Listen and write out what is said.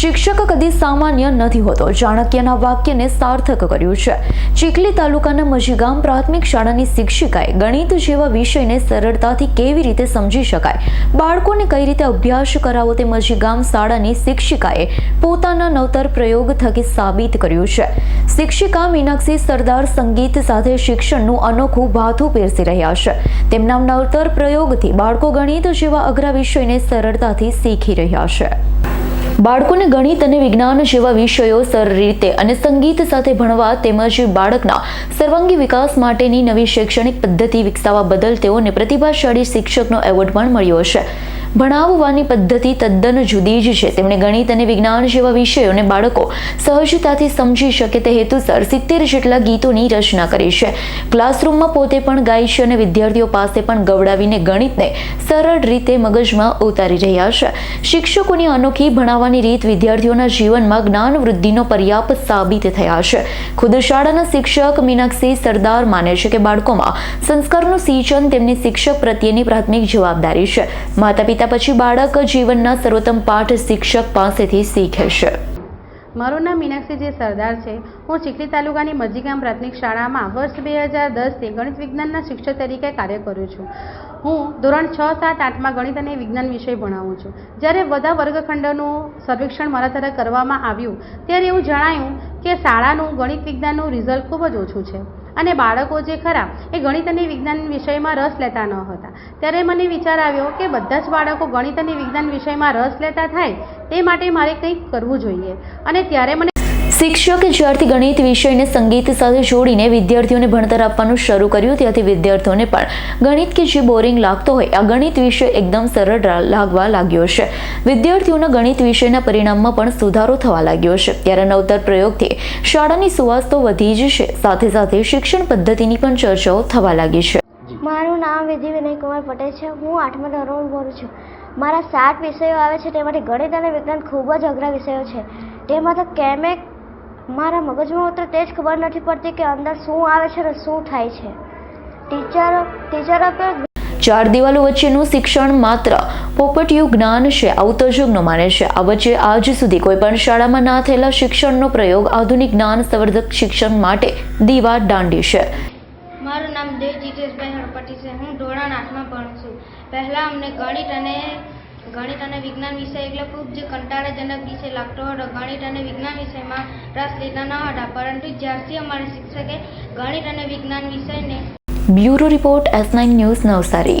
શિક્ષક કદી સામાન્ય નથી હોતો. ચાણક્યના વાક્યને સાર્થક કર્યું છે. ચીખલી તાલુકાના મજીગામ પ્રાથમિક શાળાની શિક્ષિકાએ ગણિત જેવા વિષયને સરળતાથી કેવી રીતે સમજી શકાય? બાળકોને કઈ રીતે અભ્યાસ કરાવો તે મજીગામ શાળાની શિક્ષિકાએ પોતાના નવતર પ્રયોગ થકી સાબિત કર્યું છે. શિક્ષિકા મીનાક્ષી સરદાર સંગીત સાથે શિક્ષણનું અનોખું ભાથું પેરસી રહ્યા છે. તેમના નવતર પ્રયોગથી બાળકો ગણિત જેવા અઘરા વિષયને સરળતાથી શીખી રહ્યા છે. બાળકોને ગણિત અને વિજ્ઞાન જેવા વિષયો સરળ રીતે અને સંગીત સાથે ભણવા તેમજ બાળકના સર્વાંગી વિકાસ માટેની નવી શૈક્ષણિક પદ્ધતિ વિકસાવવા બદલ તેઓને પ્રતિભાશાળી શિક્ષકનો એવોર્ડ પણ મળ્યો છે. ભણાવવાની પદ્ધતિ તદ્દન જુદી જ છે. તેમણે ગણિત અને વિજ્ઞાન જેવા વિષયોને બાળકો સહજતાથી સમજી શકે તે હેતુસર સિત્તેર જેટલા ગીતોની રચના કરી છે. ક્લાસરૂમમાં પોતે પણ ગાય છે અને વિદ્યાર્થીઓ પાસે પણ ગવડાવીને ગણિતને સરળ રીતે મગજમાં ઉતારી રહ્યા છે. શિક્ષકોની અનોખી ભણાવવાની રીત વિદ્યાર્થીઓના જીવનમાં જ્ઞાન વૃદ્ધિનો પર્યાપ્ત સાબિત થયા છે. ખુદ શાળાના શિક્ષક મીનાક્ષી સરદાર માને છે કે બાળકોમાં સંસ્કારનું સિંચન તેમની શિક્ષક પ્રત્યેની પ્રાથમિક જવાબદારી છે. માતા પિતા પછી બાળક જીવનના સર્વોત્તમ પાઠ શિક્ષક પાસેથી શીખે છે. મારું નામ મીનાક્ષી જે સરદાર છે. હું ચીખલી તાલુકાની મજીગામ પ્રાથમિક શાળામાં વર્ષ બે હજાર દસથી ગણિત વિજ્ઞાનના શિક્ષક તરીકે કાર્ય કરું છું. હું ધોરણ છ, સાત, આઠમાં ગણિત અને વિજ્ઞાન વિષય ભણાવું છું. જ્યારે બધા વર્ગખંડોનું સર્વેક્ષણ મારા દ્વારા કરવામાં આવ્યું, ત્યારે એવું જણાયું કે શાળાનું ગણિત વિજ્ઞાનનું રિઝલ્ટ ખૂબ જ ઓછું છે. અને બાળકો જે ખરા, એ ગણિત અને વિજ્ઞાન વિષયમાં રસ લેતા ન હતા. ત્યારે મને વિચાર આવ્યો કે બધા જ બાળકો ગણિત અને વિજ્ઞાન વિષયમાં રસ લેતા થાય, તે માટે મારે કંઈક કરવું જોઈએ. અને ત્યારે મને શિક્ષકે જ્યારથી ગણિત વિષયને સંગીત સાથે જોડીને વિદ્યાર્થીઓને ભણતર આપવાનું શરૂ કર્યું, ત્યાંથી વિદ્યાર્થીઓને પણ ગણિત કે જે બોરિંગ લાગતો હોય, આ ગણિત વિષય એકદમ સરળ લાગવા લાગ્યો છે. વિદ્યાર્થીઓના ગણિત વિષયના પરિણામમાં પણ સુધારો થવા લાગ્યો છે. ત્યારે નવતર પ્રયોગથી શાળાની સુવાસ તો વધી જ છે. સાથે સાથે શિક્ષણ પદ્ધતિની પણ ચર્ચાઓ થવા લાગી છે. મારું નામ વિધિ વિનયકુમાર પટેલ છે. હું આઠમા ધોરણ ભણું છું. મારા સાત વિષયો આવે છે. તેમાંથી ગણિત અને વિજ્ઞાન ખૂબ જ અઘરા વિષયો છે. તેમાં તો કેમે મારા મગજમાં ઉતરે તે જ ખબર નથી પડતી કે અંદર શું આવે છે અને શું થાય છે. ટીચરો ટીચરો પણ ચાર દિવાલો વચ્ચેનું શિક્ષણ માત્ર પોપટિયું જ્ઞાન છે આવું તજજ્ઞો માને છે. આ વચ્ચે આજ સુધી કોઈ પણ શાળામાં ના થયેલા શિક્ષણનો પ્રયોગ આધુનિક જ્ઞાન સંવર્ધક શિક્ષણ માટે દીવા દાંડી છે. મારું નામ દેવ જીતેશભાઈ હળપટી છે. હું ધોરણ આઠમાં ભણું છું. પહેલાં અમને ગણિત અને ગણિત અને વિજ્ઞાન વિષય એટલે ખૂબ જ કંટાળાજનક વિષય લાગતો હતો. ગણિત અને વિજ્ઞાન વિષયમાં રસ લેતા ન હતા, પરંતુ જ્યારથી અમારા શિક્ષકે ગણિત અને વિજ્ઞાન વિષયને bureau report S nine news Navsari.